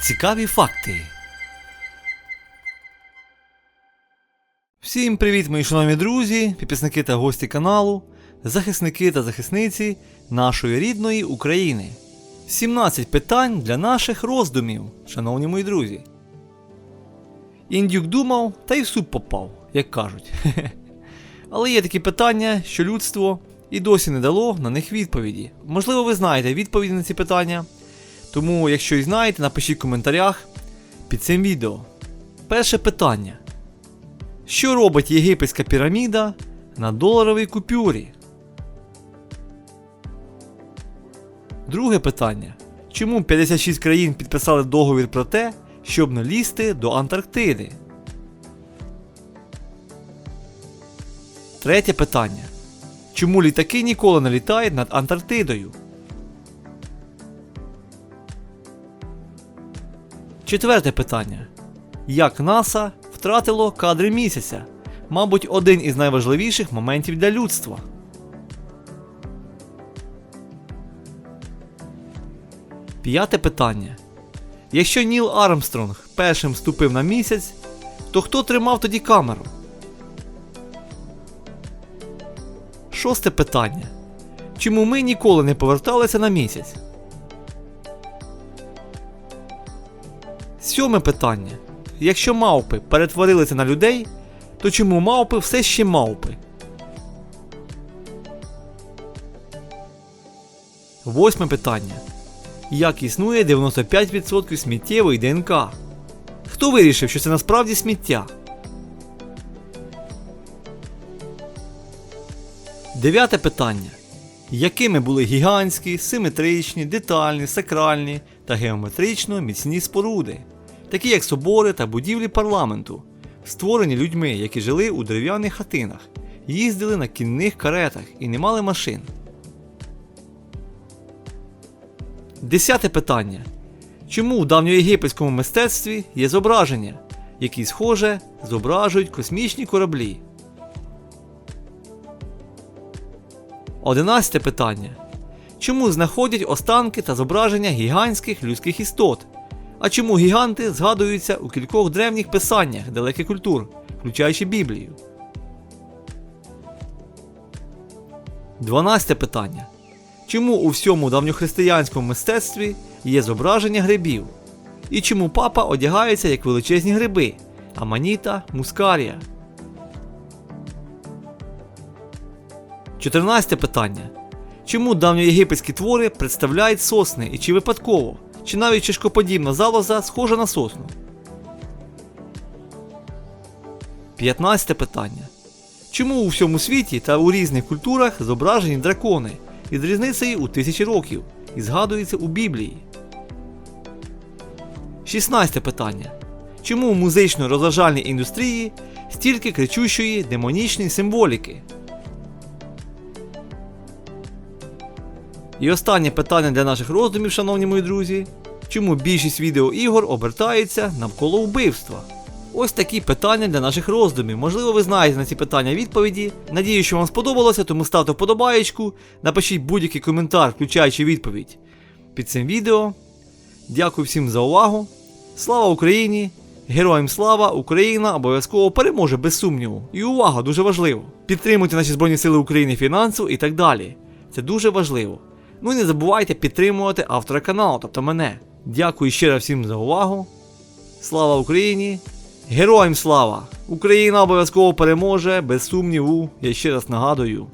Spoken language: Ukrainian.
Цікаві факти. Всім привіт, мої шановні друзі, підписники та гості каналу, захисники та захисниці нашої рідної України. 17 питань для наших роздумів, шановні мої друзі. Індюк думав, та й в суп попав, як кажуть. Але є такі питання, що людство і досі не дало на них відповіді. Можливо, ви знаєте відповіді на ці питання. Тому, якщо і знаєте, напишіть в коментарях під цим відео. Перше питання. Що робить єгипетська піраміда на доларовій купюрі? Друге питання. Чому 56 країн підписали договір про те, щоб не лізти до Антарктиди? Третє питання. Чому літаки ніколи не літають над Антарктидою? Четверте питання. Як НАСА втратило кадри місяця? Мабуть, один із найважливіших моментів для людства. П'яте питання. Якщо Ніл Армстронг першим ступив на місяць, то хто тримав тоді камеру? Шосте питання. Чому ми ніколи не поверталися на місяць? Сьоме питання. Якщо мавпи перетворилися на людей, то чому мавпи все ще мавпи? Восьме питання. Як існує 95% сміттєвої ДНК? Хто вирішив, що це насправді сміття? Дев'яте питання. Якими були гігантські, симетричні, детальні, сакральні та геометрично міцні споруди, такі як собори та будівлі парламенту, створені людьми, які жили у дерев'яних хатинах, їздили на кінних каретах і не мали машин? Десяте питання. Чому в давньоєгипетському мистецтві є зображення, які схоже зображують космічні кораблі? Одинадцяте питання. Чому знаходять останки та зображення гігантських людських істот? А чому гіганти згадуються у кількох древніх писаннях далеких культур, включаючи Біблію? Дванадцяте питання. Чому у всьому давньохристиянському мистецтві є зображення грибів? І чому папа одягається як величезні гриби Аманіта, Мускарія? 14 питання. Чому давньоєгипетські твори представляють сосни і чи випадково, чи навіть чешкоподібна залоза схожа на сосну? 15 питання. Чому у всьому світі та у різних культурах зображені дракони із різницею у тисячі років і згадуються у Біблії? 16 питання. Чому у музично-розважальній індустрії стільки кричущої демонічної символіки? І останнє питання для наших роздумів, шановні мої друзі. Чому більшість відеоігор обертається навколо вбивства? Ось такі питання для наших роздумів. Можливо, ви знаєте на ці питання відповіді. Надію, що вам сподобалося, тому ставте вподобаєчку, напишіть будь-який коментар, включаючи відповідь під цим відео. Дякую всім за увагу. Слава Україні! Героям слава! Україна обов'язково переможе без сумніву. І увага, дуже важливо! Підтримуйте наші Збройні Сили України фінансово і так далі. Це дуже важливо. Ну і не забувайте підтримувати автора каналу, тобто мене. Дякую раз всім за увагу. Слава Україні! Героям слава! Україна обов'язково переможе, без сумніву, я ще раз нагадую.